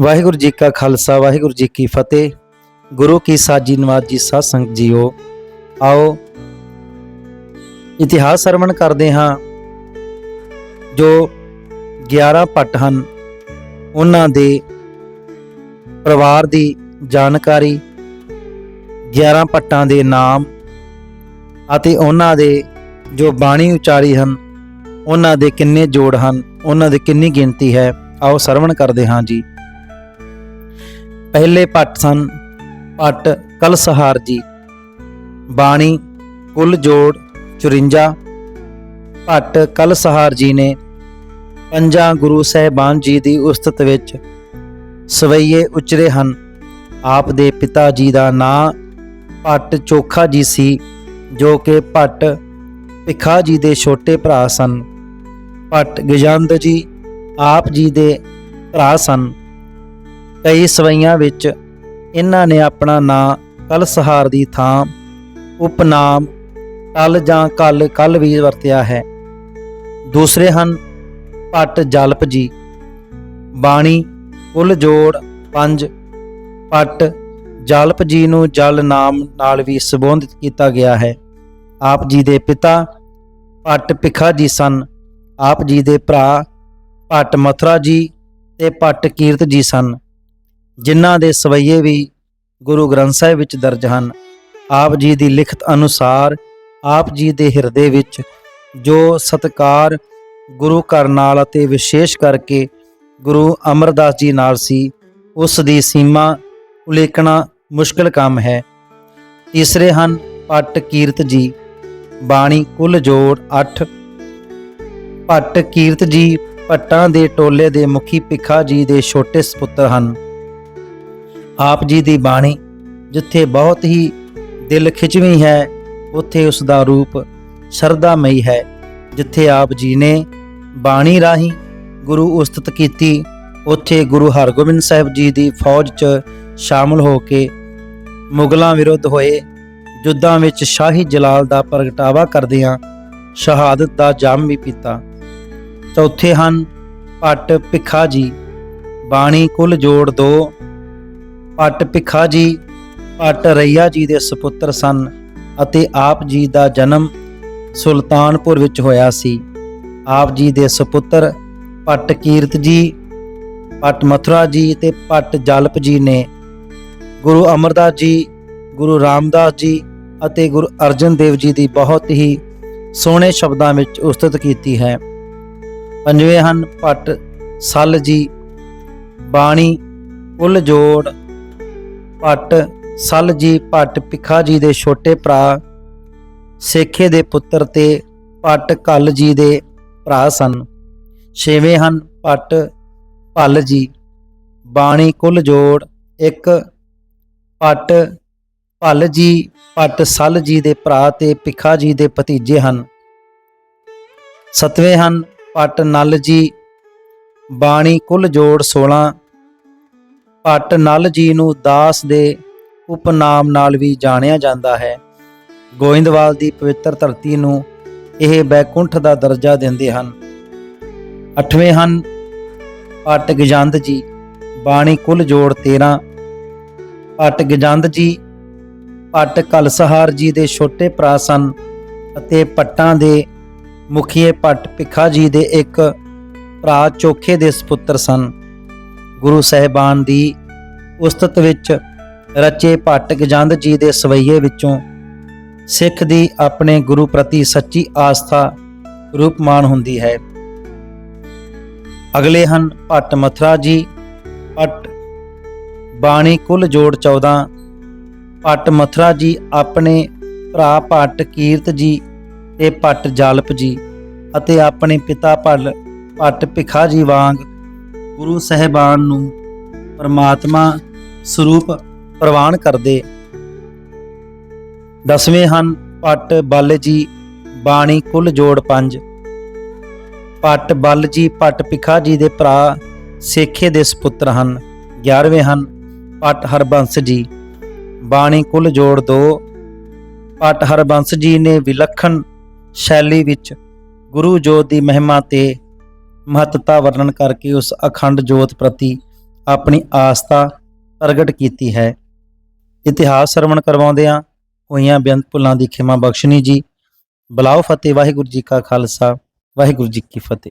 ਵਾਹਿਗੁਰੂ ਜੀ ਕਾ ਖਾਲਸਾ, ਵਾਹਿਗੁਰੂ ਜੀ ਕੀ ਫਤਿਹ। ਗੁਰੂ ਕੀ ਸਾਜੀ ਨਵਾਜੀ ਸਾਧ ਸੰਗਤ ਜੀਓ, ਆਓ ਇਤਿਹਾਸ ਸਰਵਣ ਕਰਦੇ ਹਾਂ। ਜੋ 11 ਪੱਟ ਹਨ, ਉਹਨਾਂ ਦੇ ਪਰਿਵਾਰ ਦੀ ਜਾਣਕਾਰੀ 11 ਪੱਟਾਂ ਦੇ ਨਾਮ ਅਤੇ ਉਹਨਾਂ ਦੇ ਜੋ ਬਾਣੀ ਉਚਾਰੀ ਹਨ, ਉਹਨਾਂ ਦੇ ਕਿੰਨੇ ਜੋੜ ਹਨ, ਉਹਨਾਂ ਦੀ ਕਿੰਨੀ ਗਿਣਤੀ ਹੈ, ਆਓ ਸਰਵਣ ਕਰਦੇ ਹਾਂ ਜੀ। ਪਹਿਲੇ ਪੱਟ ਸਨ। ਪੱਟ ਕਲਸਹਾਰ ਜੀ। ਬਾਣੀ, ਕੁੱਲ ਜੋੜ 54 ਪੱਟ ਕਲਸਹਾਰ ਜੀ ਨੇ ਪੰਜਾਂ ਗੁਰੂ ਸਾਹਿਬਾਨ ਜੀ ਦੀ ਉਸਤਤ ਵਿੱਚ ਸਵਈਏ ਉਚਰੇ ਹਨ। ਆਪ ਦੇ ਪਿਤਾ ਜੀ ਦਾ ਨਾਂ ਪੱਟ ਚੋਖਾ ਜੀ ਸੀ, ਜੋ ਕਿ ਪੱਟ ਭਿਖਾ ਜੀ ਦੇ ਛੋਟੇ ਭਰਾ ਸਨ। ਪੱਟ ਗਜੰਦ ਜੀ ਆਪ ਜੀ ਦੇ ਭਰਾ ਸਨ। ਕਈ ਸਵਈਆਂ ਵਿੱਚ ਇਹਨਾਂ ਨੇ ਆਪਣਾ ਨਾਂ ਕਲਸਹਾਰ ਦੀ ਥਾਂ, ਉਪਨਾਮ ਕਲ ਜਾਂ ਕਲ ਕਲ ਵੀ ਵਰਤਿਆ ਹੈ। ਦੂਸਰੇ ਹਨ ਪੱਟ ਜਲਪ ਜੀ। ਬਾਣੀ, ਕੁੱਲ ਜੋੜ 5 ਪੱਟ ਜਲਪ ਜੀ ਨੂੰ ਜਲ ਨਾਮ ਨਾਲ ਵੀ ਸੰਬੋਧਿਤ ਕੀਤਾ ਗਿਆ ਹੈ। ਆਪ ਜੀ ਦੇ ਪਿਤਾ ਪੱਟ ਭਿਖਾ ਜੀ ਸਨ। ਆਪ ਜੀ ਦੇ ਭਰਾ ਪੱਟ ਮਥੁਰਾ ਜੀ ਤੇ ਪੱਟ ਕੀਰਤ ਜੀ ਸਨ। ਜਿਨ੍ਹਾਂ ਦੇ ਸਵਈਏ ਵੀ ਗੁਰੂ ਗ੍ਰੰਥ ਸਾਹਿਬ ਵਿੱਚ ਦਰਜ ਹਨ, ਆਪ ਜੀ ਦੀ ਲਿਖਤ ਅਨੁਸਾਰ ਆਪ ਜੀ ਦੇ ਹਿਰਦੇ ਵਿੱਚ ਜੋ ਸਤਕਾਰ ਗੁਰੂ ਘਰ ਨਾਲ ਅਤੇ ਵਿਸ਼ੇਸ਼ ਕਰਕੇ ਗੁਰੂ ਅਮਰਦਾਸ ਜੀ ਨਾਲ ਸੀ, ਉਸ ਦੀ ਸੀਮਾ ਉਲੇਖਣਾ ਮੁਸ਼ਕਲ ਕੰਮ ਹੈ। ਤੀਸਰੇ ਹਨ ਪੱਟ ਕੀਰਤ ਜੀ, ਬਾਣੀ ਕੁੱਲ ਜੋੜ 8 ਪੱਟ ਕੀਰਤ ਜੀ ਪੱਟਾਂ ਦੇ ਟੋਲੇ ਦੇ ਮੁਖੀ ਭਿਖਾ ਜੀ ਦੇ ਛੋਟੇ ਸੁਪੁੱਤਰ ਹਨ। ਆਪ ਜੀ ਦੀ ਬਾਣੀ, ਜਿੱਥੇ ਬਹੁਤ ਹੀ ਦਿਲ ਖਿਚਵੀਂ ਹੈ, ਉੱਥੇ ਉਸ ਦਾ ਰੂਪ ਸ਼ਰਧਾਮਈ ਹੈ, ਜਿੱਥੇ ਆਪ ਜੀ ਨੇ ਬਾਣੀ ਰਾਹੀਂ ਗੁਰੂ ਉਸਤਤ ਕੀਤੀ, ਉੱਥੇ ਗੁਰੂ ਹਰਗੋਬਿੰਦ ਸਾਹਿਬ ਜੀ ਦੀ ਫੌਜ 'ਚ ਸ਼ਾਮਲ ਹੋ ਕੇ ਮੁਗਲਾਂ ਵਿਰੁੱਧ ਹੋਏ, ਯੁੱਧਾਂ ਵਿੱਚ ਸ਼ਾਹੀ ਜਲਾਲ ਦਾ ਪ੍ਰਗਟਾਵਾ ਕਰਦਿਆਂ ਸ਼ਹਾਦਤ ਦਾ ਜਾਮ ਵੀ ਪੀਤਾ। ਚੌਥੇ ਹਨ, ਪੱਟ ਭਿਖਾ ਜੀ, ਬਾਣੀ ਕੁੱਲ ਜੋੜ ਦੋ ਪੱਟ ਭਿਖਾ ਜੀ, ਪੱਟ ਰਈਆ ਜੀ ਦੇ ਸੁਪੁੱਤਰ ਸਨ ਅਤੇ ਆਪ ਜੀ ਦਾ ਜਨਮ ਸੁਲਤਾਨਪੁਰ ਵਿੱਚ ਹੋਇਆ ਸੀ। ਆਪ ਜੀ ਦੇ ਸੁਪੁੱਤਰ ਪੱਟ ਕੀਰਤ ਜੀ, ਪੱਟ ਮਥੁਰਾ ਜੀ ਤੇ ਪੱਟ ਜਲਪ ਜੀ ਨੇ ਗੁਰੂ ਅਮਰਦਾਸ ਜੀ, ਗੁਰੂ ਰਾਮਦਾਸ ਜੀ ਅਤੇ ਗੁਰੂ ਅਰਜਨ ਦੇਵ ਜੀ ਦੀ ਬਹੁਤ ਹੀ ਸੋਹਣੇ ਸ਼ਬਦਾਂ ਵਿੱਚ ਉਸਤਤ ਕੀਤੀ ਹੈ। ਪੰਜਵੇਂ ਹਨ ਪੱਟ ਸੱਲ ਜੀ, ਬਾਣੀ ਕੁੱਲ ਜੋੜ ਭੱਟ, ਸੱਲ ਜੀ ਭੱਟ, ਭਿਖਾ ਜੀ ਦੇ ਛੋਟੇ ਭਰਾ, ਸੇਖੇ ਦੇ ਪੁੱਤਰ ਤੇ ਭੱਟ ਕੱਲ ਜੀ ਦੇ ਭਰਾ ਸਨ। ਛੇਵੇਂ ਹਨ ਭੱਟ ਭੱਲ ਜੀ। ਬਾਣੀ ਕੁੱਲ ਜੋੜ, ਇੱਕ ਭੱਟ ਭੱਲ ਜੀ, ਭੱਟ ਸੱਲ ਜੀ ਦੇ ਭਰਾ ਤੇ ਭਿਖਾ ਜੀ ਦੇ ਭਤੀਜੇ ਹਨ। ਸਤਵੇਂ ਹਨ ਭੱਟ ਨਲ ਜੀ। ਬਾਣੀ ਕੁੱਲ ਜੋੜ 16 ਭੱਟ ਨਲ ਜੀ ਨੂੰ ਦਾਸ ਦੇ ਉਪਨਾਮ ਨਾਲ ਵੀ ਜਾਣਿਆ ਜਾਂਦਾ ਹੈ। ਗੋਇੰਦਵਾਲ ਦੀ ਪਵਿੱਤਰ ਧਰਤੀ ਨੂੰ ਇਹ ਬੈਕੁੰਠ ਦਾ ਦਰਜਾ ਦਿੰਦੇ ਹਨ। ਅੱਠਵੇਂ ਹਨ ਭੱਟ ਗਜੰਦ ਜੀ, ਬਾਣੀ ਕੁੱਲ ਜੋੜ 13 ਭੱਟ ਗਜੰਦ ਜੀ, ਭੱਟ ਕਲਸਹਾਰ ਜੀ ਦੇ ਛੋਟੇ ਭਰਾ ਸਨ ਅਤੇ ਭੱਟਾਂ ਦੇ ਮੁਖੀਏ ਭੱਟ ਭਿਖਾ ਜੀ ਦੇ ਇੱਕ ਭਰਾ ਚੋਖੇ ਦੇ ਸੁਪੁੱਤਰ ਸਨ। ਗੁਰੂ ਸਾਹਿਬਾਨ ਦੀ ਉਸਤਤ ਵਿੱਚ ਰਚੇ ਭੱਟ ਗਜੰਦ ਜੀ ਦੇ ਸਵਈਏ ਵਿੱਚੋਂ ਸਿੱਖ ਦੀ ਆਪਣੇ ਗੁਰੂ ਪ੍ਰਤੀ ਸੱਚੀ ਆਸਥਾ ਰੂਪਮਾਨ ਹੁੰਦੀ ਹੈ। ਅਗਲੇ ਹਨ ਭੱਟ ਮਥੁਰਾ ਜੀ, ਭੱਟ ਬਾਣੀ ਕੁੱਲ ਜੋੜ 14 ਭੱਟ ਮਥੁਰਾ ਜੀ ਆਪਣੇ ਭਰਾ ਭੱਟ ਕੀਰਤ ਜੀ ਤੇ ਭੱਟ ਜਾਲਪ ਜੀ ਅਤੇ ਆਪਣੇ ਪਿਤਾ ਭੱਲ ਭੱਟ ਭਿਖਾ ਜੀ ਵਾਂਗ ਗੁਰੂ ਸਹਿਬਾਨ ਨੂੰ ਪਰਮਾਤਮਾ ਸਰੂਪ ਪ੍ਰਵਾਨ ਕਰਦੇ। ਦਸਵੇਂ ਹਨ, ਪੱਟ ਬਲ ਜੀ, ਬਾਣੀ ਕੁੱਲ ਜੋੜ 5 ਪੱਟ ਬਲ ਜੀ, ਪੱਟ ਭਿਖਾ ਜੀ ਦੇ ਭਰਾ ਸੇਖੇ ਦੇ ਸੁਪੁੱਤਰ ਹਨ। 11ਵੇਂ ਹਨ, ਪੱਟ ਹਰਬੰਸ ਜੀ, ਬਾਣੀ ਕੁੱਲ ਜੋੜ 2 ਪੱਟ ਹਰਬੰਸ ਜੀ ਨੇ ਵਿਲੱਖਣ ਸ਼ੈਲੀ ਵਿੱਚ ਗੁਰੂ ਜੋਤ ਦੀ ਮਹਿਮਾ ਤੇ ਮਹੱਤਤਾ ਵਰਣਨ ਕਰਕੇ ਉਸ ਅਖੰਡ ਜੋਤ ਪ੍ਰਤੀ ਆਪਣੀ ਆਸਥਾ ਪ੍ਰਗਟ ਕੀਤੀ ਹੈ। ਇਤਿਹਾਸ ਸਰਵਣ ਕਰਵਾਉਂਦਿਆਂ ਹੋਈਆਂ ਬੇਅੰਤ ਭੁੱਲਾਂ ਦੀ ਖਿਮਾ ਬਖਸ਼ਣੀ ਜੀ। ਬਲਾਓ ਫਤਿਹ, ਵਾਹਿਗੁਰੂ ਜੀ ਕਾ ਖਾਲਸਾ, ਵਾਹਿਗੁਰੂ ਜੀ ਕੀ ਫਤਿਹ।